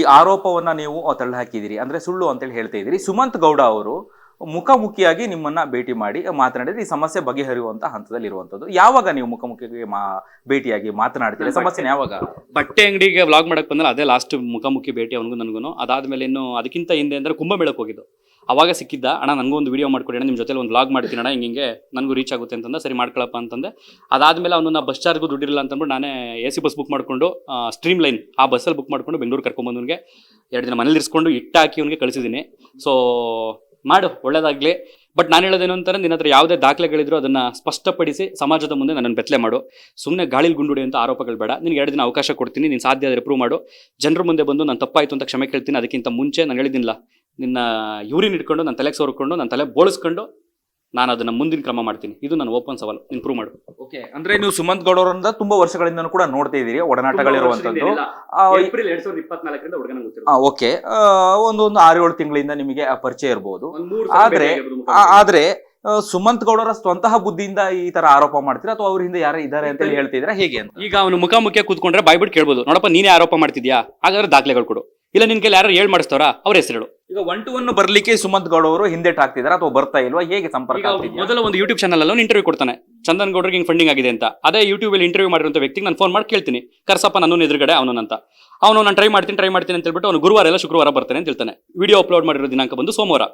ಈ ಆರೋಪವನ್ನ ನೀವು ತಳ್ಳಿ ಹಾಕಿದಿರಿ ಅಂದ್ರೆ ಸುಳ್ಳು ಅಂತೇಳಿ ಹೇಳ್ತಾ ಇದ್ದೀರಿ. ಸುಮಂತ್ ಗೌಡ ಅವರು ಮುಖಾಮುಖಿಯಾಗಿ ನಿಮ್ಮನ್ನ ಭೇಟಿ ಮಾಡಿ ಮಾತನಾಡಿದ್ರೆ ಈ ಸಮಸ್ಯೆ ಬಗೆಹರಿಯುವಂತ ಹಂತದಲ್ಲಿ ಇರುವಂತದ್ದು. ಯಾವಾಗ ನೀವು ಮುಖಾಮುಖಿಯಾಗಿ ಮಾ ಭೇಟಿಯಾಗಿ ಮಾತನಾಡ್ತೀರಿ? ಸಮಸ್ಯೆ ಯಾವಾಗ? ಬಟ್ಟೆ ಅಂಗಡಿಗೆ ವ್ಲಾಗ್ ಮಾಡಕ್ ಬಂದ್ರೆ ಅದೇ ಲಾಸ್ಟ್ ಮುಖಾಮುಖಿ ಭೇಟಿ ಅವನಿಗೂ ನನಗೂ ಅದಾದ್ಮೇಲೆ ಇನ್ನು ಅದಕ್ಕಿಂತ ಹಿಂದೆ ಅಂದ್ರೆ ಕುಂಭಮೇಳಕ್ಕೆ ಹೋಗಿದ್ದು. ಅವಾಗ ಸಿಕ್ಕಿದ್ದ, ಅಣ್ಣ ನನಗೂ ಒಂದು ವಿಡಿಯೋ ಮಾಡ್ಕೊಡಿ, ಅಣ್ಣ ನಿಮ್ಮ ಜೊತೆಲಿ ಒಂದು ಲಾಗ್ ಮಾಡ್ತೀನಿ, ಅಣ್ಣ, ಹಿಂಗೆ ನನಗೂ ರೀಚ್ ಆಗುತ್ತೆ ಅಂತಂದ, ಸರಿ ಮಾಡ್ಕೊಳಪ್ಪ ಅಂತಂದೆ. ಅದಾದಮೇಲೆ ಅವನು ಬಸ್ ಚಾರ್ಜ್ಗೂ ದುಡ್ಡಿರಲ್ಲ ಅಂತಂದ್ಬಿಟ್ಟು ನಾನೇ ಎ ಸಿ ಬಸ್ ಬುಕ್ ಮಾಡಿಕೊಂಡು ಸ್ಟ್ರೀಮ್ ಲೈನ್ ಆ ಬಸ್ಸಲ್ಲಿ ಬುಕ್ ಮಾಡ್ಕೊಂಡು ಬೆಂಗಳೂರು ಕರ್ಕೊಂಬಂದವನಿಗೆ ಎರಡು ದಿನ ಮನೇಲಿ ಇರಿಸ್ಕೊಂಡು ಇಟ್ಟಾಕಿ ಅವನಿಗೆ ಕಳಿಸಿದ್ದೀನಿ ಸೊ ಮಾಡು, ಒಳ್ಳೇದಾಗಲಿ. ಬಟ್ ನಾನು ಹೇಳೋದೇನು ಅಂತಾರೆ, ನಿನ್ನ ಹತ್ರ ಯಾವುದೇ ದಾಖಲೆಗಳಿದ್ರು ಅದನ್ನು ಸ್ಪಷ್ಟಪಡಿಸಿ ಸಮಾಜದ ಮುಂದೆ ನನ್ನನ್ನು ಬೆತ್ತಲೆ ಮಾಡು. ಸುಮ್ಮನೆ ಗಾಳಿಲಿ ಗುಂಡುಡಿ ಅಂತ ಆರೋಪಗಳು ಬೇಡ. ನಿನಗೆ ಎರಡು ದಿನ ಅವಕಾಶ ಕೊಡ್ತೀನಿ, ನೀನು ಸಾಧ್ಯ ಆದರೆ ಪ್ರೂವ್ ಮಾಡು. ಜನರ ಮುಂದೆ ಬಂದು ನಾನು ತಪ್ಪಾಯಿತು ಅಂತ ಕ್ಷಮೆ ಕೇಳ್ತೀನಿ, ಅದಕ್ಕಿಂತ ಮುಂಚೆ ನಾನು ಹೇಳಿದ್ದಿಲ್ಲ ನಿನ್ನ ಯೂರಿನ್ ಇಟ್ಕೊಂಡು ನನ್ನ ತಲೆಗೆ ಸೋರ್ಕೊಂಡು ನನ್ನ ತಲೆ ಬೋಳಿಸ್ಕೊಂಡು ನಾನು ಅದನ್ನ ಮುಂದಿನ ಕ್ರಮ ಮಾಡ್ತೀನಿ. ಇದು ನನ್ನ ಓಪನ್ ಸವಾಲು. ಇಂಪ್ರೂವ್ ಪ್ರೂವ್ ಮಾಡು. ಓಕೆ ಅಂದ್ರೆ ನೀವು ಸುಮಂತ್ ಗೌಡ ತುಂಬಾ ವರ್ಷಗಳಿಂದ ಕೂಡ ನೋಡ್ತಾ ಇದ್ದೀರಿ ಒಡನಾಟಗಳಿರುವಂತದ್ದು ಏಪ್ರಿಲ್ ಎರಡ್ ಸಾವಿರದ ಇಪ್ಪತ್ನಾಲ್ಕರಿಂದ ಹುಡುಗನ ಓಕೆ. ಒಂದು ಒಂದು ಆರು ಏಳು ತಿಂಗಳಿಂದ ನಿಮಗೆ ಆ ಪರಿಚಯ ಇರಬಹುದು ಆದ್ರೆ ಆದ್ರೆ ಸುಮಂತ್ ಗೌಡರ ಸ್ವಂತಹ ಬುದ್ಧಿಯಿಂದ ಈ ತರ ಆರೋಪ ಮಾಡ್ತೀರಾ? ಅಥವಾ ಅವ್ರ ಹಿಂದೆ ಯಾರು ಇದ್ದಾರೆ ಅಂತ ಹೇಳಿ ಹೇಳ್ತಿದ್ದೀರಾ? ಹೇಗೆ ಅಂತ? ಈಗ ಅವನು ಮುಖಾಮುಖಿ ಕೂತ್ಕೊಂಡ್ರೆ ಬಾಯ್ಬಿಟ್ಟು ಕೇಳ್ಬೋದು. ನೋಡಪ್ಪ ನೀನೇ ಆರೋಪ ಮಾಡ್ತಿದ್ಯಾ? ಹಾಗಾದ್ರೆ ದಾಖಲೆಗಳು ಕೊಡು. ಇಲ್ಲ ನಿನ್ ಕೈಲಿ ಯಾರು ಹೇಳ್ ಮಾಡಿಸ್ತಾರ ಅವ್ರ ಹೆಸರು ಈಗ ಒನ್ ಟು ಒನ್ ಬರ್ಲಿಕ್ಕೆ ಸುಮಂತ್ ಗೌಡ ಅವರು ಹಿಂದೆಟ್ ಹಾಕ್ತಿದಾರ ಅಥವಾ ಬರ್ತಾ ಇಲ್ವಾ? ಹೇಗೆ ಸಂಪರ್ಕ ಮೊದಲ ಒಂದು ಯೂಟ್ಯೂಬ್ ಚಾನಲ್ ಅಲ್ಲಿ ಇಂಟರ್ವ್ಯೂ ಕೊಡ್ತಾನೆ. ಚಂದನ್ ಗೌಡ್ರಿಗೆ ಹಿಂಗ್ ಫಂಡಿಂಗ್ ಆಗಿದೆ ಅಂತ. ಅದೇ ಯೂಟ್ಯೂಬ್ ಅಲ್ಲಿ ಇಂಟರ್ವ್ಯೂ ಮಾಡಿರುವಂತ ವ್ಯಕ್ತಿಗೆ ನಾನು ಫೋನ್ ಮಾಡಿ ಕೇಳ್ತೀನಿ. ಕರ್ಸಪ್ಪ ನನ್ನ ಎದುರುಗಡೆ ಅವನಂತ ಅಂತ. ಅವನು ನಾನು ಟ್ರೈ ಮಾಡ್ತೀನಿ ಟ್ರೈ ಮಾಡ್ತೀನಿ ಅಂತ ಹೇಳ್ಬಿಟ್ಟು ಅವನು ಗುರುವಾರ ಎಲ್ಲ ಶುಕ್ರವಾರ ಬರ್ತಾನೆ ಅಂತ ಹೇಳ್ತಾನೆ. ವಿಡಿಯೋ ಅಪ್ಲೋಡ್ ಮಾಡಿರೋ ದಿನಾಂಕ ಬಂದು ಸೋಮವಾರ.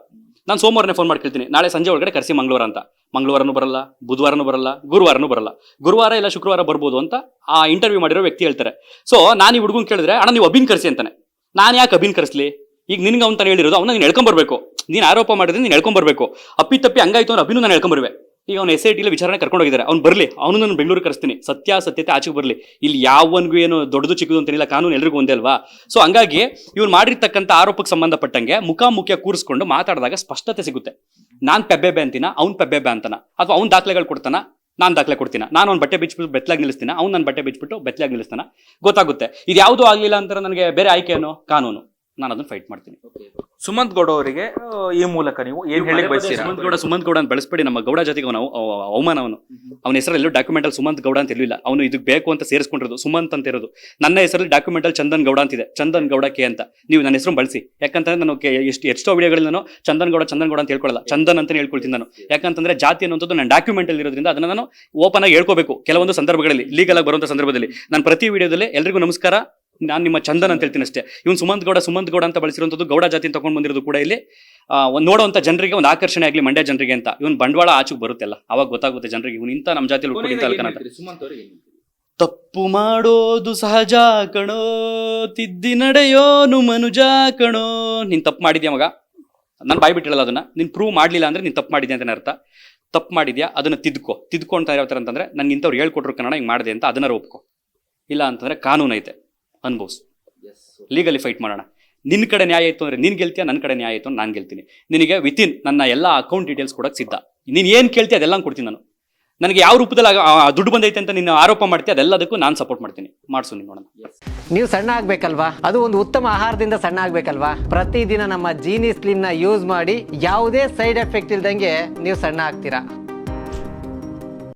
ನಾನು ಸೋಮವಾರನೇ ಫೋನ್ ಮಾಡ್ಕೊಳ್ತೀನಿ. ನಾಳೆ ಸಂಜೆ ಒಳಗಡೆ ಕರ್ಸಿ ಮಂಗಳವಾರ ಅಂತ. ಮಂಗಳವಾರನೂ ಬರಲ್ಲ, ಬುಧವಾರನೂ ಬರಲ್ಲ, ಗುರುವಾರನೂ ಬರಲ್ಲ. ಗುರುವಾರ ಇಲ್ಲ ಶುಕ್ರವಾರ ಬರ್ಬೋದು ಅಂತ ಆ ಇಂಟರ್ವ್ಯೂ ಮಾಡಿರೋ ವ್ಯಕ್ತಿ ಹೇಳ್ತಾರೆ. ಸೊ ನಾನು ಈ ಹುಡುಗನ್ ಕೇಳಿದ್ರೆ, ಅಣ್ಣ, ನೀವು ಅಭಿನ್ ಕರ್ಸಿ ಅಂತಾನೆ. ನಾನು ಯಾಕೆ ಅಭಿನ್ ಕರೆಸಲಿ? ಈಗ ನಿನ್ಗೆ ಅವ್ನು ಹೇಳಿರೋದು, ಅವ್ನ ನೀನು ಎಳ್ಕೊಂಬರ್ಬೇಕು ನೀನು ಆರೋಪ ಮಾಡಿದ್ರೆ ನೀನು ಎಳ್ಕೊಂಬರ್ಬೇಕು ಅಪ್ಪಿ ತಪ್ಪಿ ಹಂಗಾಯ್ತು ಅಂದ್ರೆ ಅಭಿನೂ ನಾನು ಎಳ್ಕೊಂಬರ್ವೆ ಈಗ ಅವ್ನು ಎಸ್ ಐ ಟಿಲಿ ವಿಚಾರಣೆ ಕರ್ಕೊಂಡು ಹೋಗಿದ್ದಾರೆ. ಅವ್ನು ಬರಲಿ. ಅವನು ನಾನು ಬೆಂಗಳೂರು ಕರೆಸ್ತೀನಿ. ಸತ್ಯಾಸತ್ಯತೆ ಆಚೆಗೆ ಬರಲಿ. ಇಲ್ಲಿ ಯಾವನ್ಗೂ ಏನು ದೊಡ್ಡದು, ಚಿಕ್ಕದು ಅಂತೇನಿಲ್ಲ ಕಾನೂನು ಎಲ್ರಿಗೂ ಒಂದೇ ಅಲ್ವಾ? ಸೊ ಹಂಗಾಗಿ ಇವ್ನು ಮಾಡಿರ್ತಕ್ಕಂಥ ಆರೋಪಕ್ಕೆ ಸಂಬಂಧಪಟ್ಟಂಗೆ ಮುಖಾಮುಖಿಯ ಕೂರಿಸ್ಕೊಂಡು ಮಾತಾಡಿದಾಗ ಸ್ಪಷ್ಟತೆ ಸಿಗುತ್ತೆ. ನಾನು ಪೆಬ್ಬೆಬೆ ಅಂತೀನ? ಅವ್ನು ಪೆಬ್ಬೆಬೆ ಅಂತಾನ? ಅಥವಾ ಅವ್ನು ದಾಖಲೆಗಳು ಕೊಡ್ತಾನ? ನಾನು ದಾಖಲೆ ಕೊಡ್ತೀನಿ? ನಾನು ಅವ್ನು ಬಟ್ಟೆ ಬಿಚ್ಬಿಟ್ಟು ಬೆತ್ತಲಾಗಿ ನಿಲ್ಲಿಸ್ತೀನಿ? ಅವ್ನು ನನ್ನ ಬಟ್ಟೆ ಬಿಚ್ಚಿಬಿಟ್ಟು ಬೆತ್ತಲಾಗಿ ನಿಲ್ಲಿಸ್ತಾನ? ಗೊತ್ತಾಗುತ್ತೆ. ಇದು ಯಾವುದೂ ಆಗಲಿಲ್ಲ ಅಂತಾರೆ ನನಗೆ ಬೇರೆ ಆಯ್ಕೆ ಏನೋ? ಕಾನೂನು. ನಾನು ಅದನ್ನ ಫೈಟ್ ಮಾಡ್ತೀನಿ ಸುಮಂತ್ ಗೌಡ ಅವರಿಗೆ ಈ ಮೂಲಕ ನೀವು ಏನ್ ಹೇಳಿ ಬಯಸ್ತೀರಾ? ಸುಮಂತ್ ಗೌಡ ಸುಮಂತ್ ಗೌಡ ಅಂತ ಬೆಳೆಸ್ಬೇಡಿ ನಮ್ಮ ಗೌಡ ಜೊತೆಗೆ ಅವನು ಅವಮಾನ ಅವನು ಅವನ ಡಾಕ್ಯುಮೆಂಟ್ ಅಲ್ಲಿ ಸುಮಂತ್ ಗೌಡ ಅಂತ ಇರಲಿಲ್ಲ ಅವನು ಇದಕ್ಕೆ ಬೇಕು ಅಂತ ಸೇರಿಸ್ಕೊಂಡಿರೋದು ಸುಮಂತ್ ಅಂತ ಇರೋದು. ನನ್ನ ಹೆಸರಲ್ಲಿ ಡಾಕ್ಯುಮೆಂಟ್ ಅಲ್ಲಿ ಚಂದನ್ ಗೌಡ ಅಂತಿದೆ. ಚಂದನ್ ಗೌಡ ಕೆ ಅಂತ. ನೀವು ನನ್ನ ಹೆಸರು ಬಳಸಿ. ಯಾಕಂತಂದ್ರೆ ನಾನು ಎಷ್ಟು ಎಷ್ಟೋ ವಿಡಿಯೋಗಳಲ್ಲಿ ನಾನು ಚಂದನ್ ಗೌಡ ಚಂದನ್ ಗೌಡ ಅಂತ ಹೇಳ್ಕೊಳ್ಳಲ್ಲ. ಚಂದನ್ ಅಂತ ಹೇಳ್ಕೊಳ್ತೀನಿ ನಾನು. ಯಾಕಂತಂದ್ರೆ ಜಾತಿ ಅನ್ನೋದು ನನ್ನ ಡಾಕ್ಯುಮೆಂಟ್ ಅಲ್ಲಿ ಇರೋದ್ರಿಂದ ಅದನ್ನ ನಾನು ಓಪನ್ ಆಗಿ ಹೇಳ್ಕೋಬೇಕು. ಕೆಲವೊಂದು ಸಂದರ್ಭಗಳಲ್ಲಿ ಲೀಗಲ್ ಆಗಿ ಬರುವಂತ ಸಂದರ್ಭದಲ್ಲಿ. ನಾನು ಪ್ರತಿ ವಿಡಿಯೋದಲ್ಲಿ ಎಲ್ರಿಗೂ ನಮಸ್ಕಾರ. ನಾನು ನಿಮ್ಮ ಚಂದನ್ ಅಂತ ಹೇಳ್ತೀನಿ ಅಷ್ಟೇ. ಇವ್ನು ಸುಮಂತ್ ಗೌಡ ಸುಮಂತ್ ಗೌಡ ಅಂತ ಬಳಸಿರುವಂಥದ್ದು ಗೌಡ ಜಾತಿ ತಗೊಂಡು ಬಂದಿರೋದು ಕೂಡ ಇಲ್ಲಿ. ಒಂದು ನೋಡುವಂತ ಜನರಿಗೆ ಒಂದು ಆಕರ್ಷಣೆ ಆಗಲಿ ಮಂಡ್ಯ ಜನರಿಗೆ ಅಂತ. ಇವನು ಬಂಡವಾಳ ಆಚೆಗೆ ಬರುತ್ತೆಲ್ಲ. ಅವಾಗ ಗೊತ್ತಾಗುತ್ತೆ ಜನರಿಗೆ ಇವನು ಇಂಥ ನಮ್ಮ ಜಾತಿಯಲ್ಲಿ ಹುಟ್ಟಿ ಅಲ್ಕನಂತ ತಪ್ಪು ಮಾಡೋದು ಸಹಜ ಕಣೋ ತಿದ್ದಿ ನಡೆಯೋನು ಮನುಜ ಕಣೋ. ನೀನು ತಪ್ಪು ಮಾಡಿದ್ಯಾ ಮಗ? ನಾನು ಬಾಯ್ ಬಿಟ್ಟಿರಲ್ಲ ಅದನ್ನ. ನೀನು ಪ್ರೂವ್ ಮಾಡಲಿಲ್ಲ ಅಂದ್ರೆ ನೀನು ತಪ್ಪು ಮಾಡಿದ್ಯಾ ಅಂತ ಅರ್ಥ. ತಪ್ಪು ಮಾಡಿದ್ಯಾ? ಅದನ್ನ ತಿದ್ಕೋ. ತಿದ್ಕೊಂತ ಯಾವ ಥರ ಅಂತಂದರೆ ನನಗೆ ಇಂಥವ್ರು ಹೇಳ್ಕೊಟ್ರು ಕನ್ನಡ ಹಿಂಗೆ ಮಾಡಿದೆ ಅಂತ ಅದನ್ನ ಒಪ್ಕೋ ಇಲ್ಲ ಅಂತಂದ್ರೆ ಕಾನೂನು ಐತೆ ಅನ್ಭವ್ಸ್. ಲೀಗಲಿ ಫೈಟ್ ಮಾಡೋಣ. ನಿನ್ನ ಕಡೆ ನ್ಯಾಯ ಆಯಿತು ಅಂದರೆ ನೀನು ಗೆಲ್ತೀಯ ನನ್ನ ಕಡೆ ನ್ಯಾಯ ಆಯಿತು ನಾನು ಗೆಲ್ತೀನಿ. ನಿನಗೆ ವಿತಿನ್ ನನ್ನ ಎಲ್ಲ ಅಕೌಂಟ್ ಡೀಟೇಲ್ಸ್ ಕೊಡೋಕೆ ಸಿದ್ಧ. ನೀನು ಏನು ಕೇಳ್ತೀಯ ಅದೆಲ್ಲ ಕೊಡ್ತೀನಿ ನಾನು. ನನಗೆ ಯಾವ ರೂಪದಲ್ಲಿ ದುಡ್ಡು ಬಂದೈತೆ ಅಂತ ನೀನು ಆರೋಪ ಮಾಡ್ತೀಯ ಅದೆಲ್ಲದಕ್ಕೂ ನಾನು ಸಪೋರ್ಟ್ ಮಾಡ್ತೀನಿ. ಮಾಡಿಸು ನೀನು ನೋಡೋಣ. ನೀವು ಸಣ್ಣ ಆಗ್ಬೇಕಲ್ವಾ? ಅದು ಒಂದು ಉತ್ತಮ ಆಹಾರದಿಂದ ಸಣ್ಣ ಆಗ್ಬೇಕಲ್ವಾ? ಪ್ರತಿದಿನ ನಮ್ಮ ಜೀನಿ ಸ್ಲಿಮ್ನ ಯೂಸ್ ಮಾಡಿ ಯಾವುದೇ ಸೈಡ್ ಎಫೆಕ್ಟ್ ಇಲ್ದಂಗೆ ನೀವು ಸಣ್ಣ ಆಗ್ತೀರಾ?